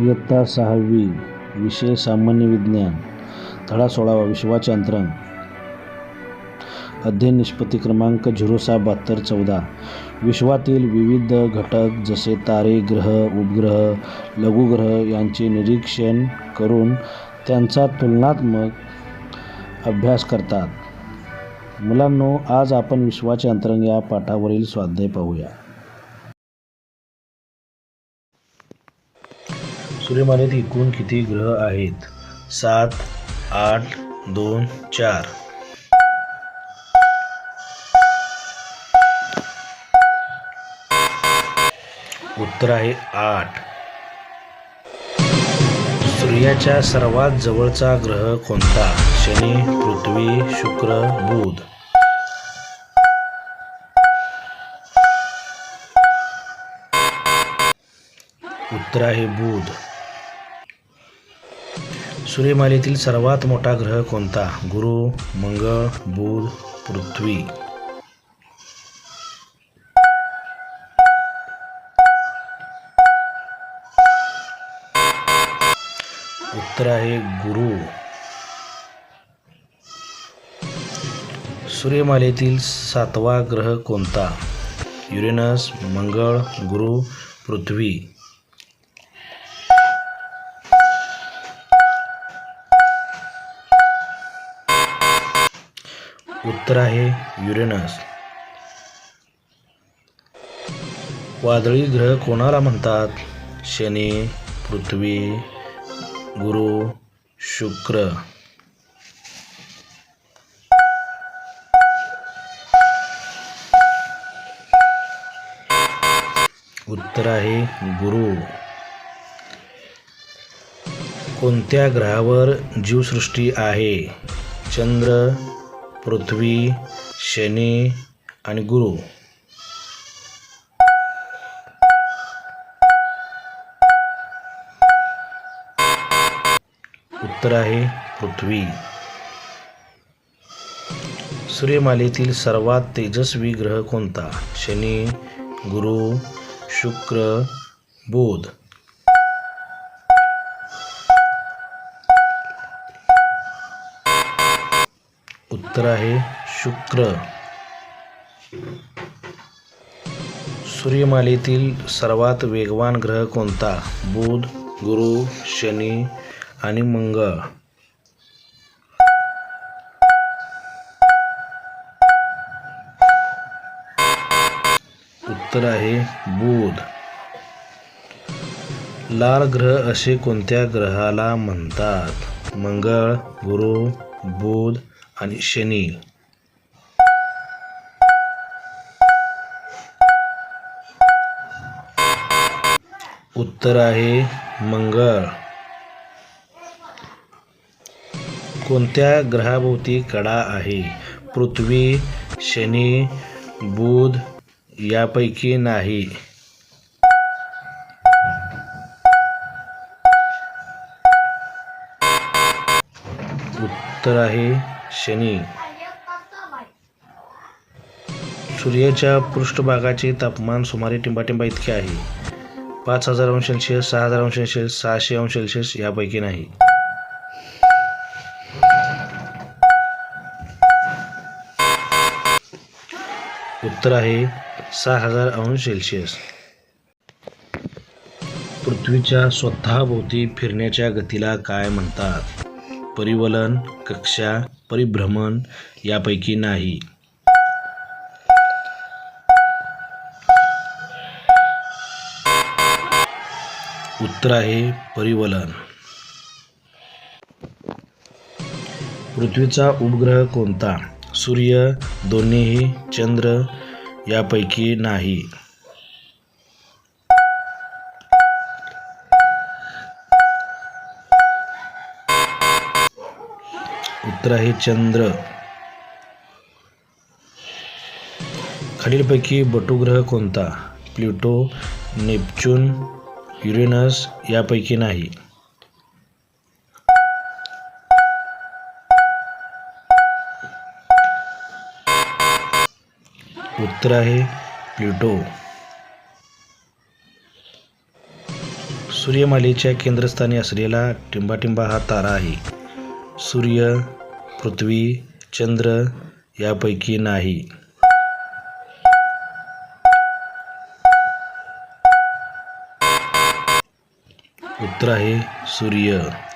इयत्ता सहावी विषय सामान्य विज्ञान धडा सोळावा विश्वाचे अंतरंग अध्ययन निष्पत्ती क्रमांक झिरो सहा बहात्तर चौदा. विश्वातील विविध घटक जसे तारे ग्रह उपग्रह लघुग्रह यांचे निरीक्षण करून त्यांचा तुलनात्मक अभ्यास करतात. मुलांनो आज आपण विश्वाचे अंतरंग या पाठावरील स्वाध्याय पाहूया. सूर्यमालेत एकूण किती ग्रह आहेत? सात आठ दोन चार. उत्तर आहे आठ. सूर्याच्या सर्वात जवळचा ग्रह कोणता? शनी पृथ्वी शुक्र बुध. उत्तर आहे बुध. सूर्यमालेतील सर्वात मोठा ग्रह कोणता? गुरु मंगळ बुध पृथ्वी. उत्तर आहे गुरु. सूर्यमालेतील सातवा ग्रह कोणता? युरेनस मंगळ गुरु पृथ्वी. उत्तर आहे युरेनस. वादळी ग्रह कोणाला म्हणतात? शनी पृथ्वी गुरु शुक्र. उत्तर आहे गुरु. कोणत्या ग्रहावर जीवसृष्टी आहे? चंद्र पृथ्वी शनी आणि गुरु. उत्तर आहे पृथ्वी. सूर्यमालेतील सर्वात तेजस्वी ग्रह कोणता? शनी गुरु शुक्र बुध. उत्तर आहे शुक्र. सूर्यमालेतील सर्वात वेगवान ग्रह कोणता? बुध गुरु शनी आणि मंगळ उत्तर आहे बुध. लाल ग्रह असे कोणत्या ग्रहाला म्हणतात? मंगळ गुरु बुध आणि शनी. उत्तर आहे मंगळ. कोणत्या ग्रहाभोवती कडा आहे? पृथ्वी शनी बुध यापैकी नाही. उत्तर आहे शनी. सूर्याच्या पृष्ठभागाचे तापमान सुमारे टिंबाटिंबा इतके आहे. पाच हजार अंश सेल्सिअस सहा हजार अंश सेल्सिअस सहाशे अंश सेल्सिअस यापैकी नाही. उत्तर आहे सहा हजार अंश सेल्सिअस. पृथ्वीच्या स्वतःभोवती फिरण्याच्या गतीला काय म्हणतात? परिवलन कक्षा परिभ्रमण यापैकी नाही. उत्तर आहे परिवलन. पृथ्वीचा उपग्रह कोणता? सूर्य दोन्हीही चंद्र यापैकी नाही. उत्तर आहे चंद्र. खालीलपैकी बटुग्रह कोणता? प्लुटो नेपच्यून युरेनस यापैकी नाही. उत्तर आहे प्लुटो. सूर्यमालेच्या केंद्रस्थानी असलेला टिंबाटिंबा हा तारा आहे. सूर्य पृथ्वी चंद्र यापैकी नाही. उत्तर आहे सूर्य.